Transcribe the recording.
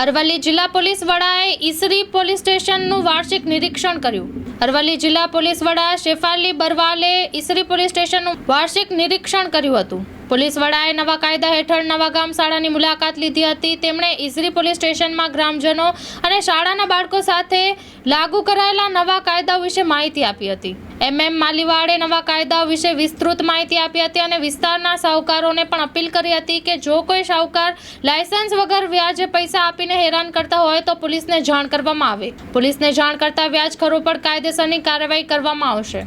અરવલ્લી જિલ્લા પોલીસ વડાએ ઈસરી પોલીસ સ્ટેશનનું વાર્ષિક નિરીક્ષણ કર્યું. અરવલ્લી જિલ્લા પોલીસ વડા શેફાલી બરવાલે ઈસરી પોલીસ સ્ટેશનનું વાર્ષિક નિરીક્ષણ કર્યું હતું. પોલીસ વડાએ નવા કાયદા હેઠળ નવા ગામ શાળાની મુલાકાત લીધી હતી. તેમણે ઈસરી પોલીસ સ્ટેશનમાં ગ્રામજનો અને શાળાના બાળકો સાથે લાગુ કરાયેલા નવા કાયદાઓ વિશે માહિતી આપી હતી. એમએમ માલીવાડે નવા કાયદાઓ વિશે વિસ્તૃત માહિતી આપી હતી અને વિસ્તારના સાહુકારોને પણ અપીલ કરી હતી કે જો કોઈ સાહુકાર લાયસન્સ વગર વ્યાજે પૈસા આપીને હેરાન કરતા હોય તો પોલીસને જાણ કરવામાં આવે. પોલીસને જાણ કરતા વ્યાજખોરો પર કાયદેસરની કાર્યવાહી કરવામાં આવશે.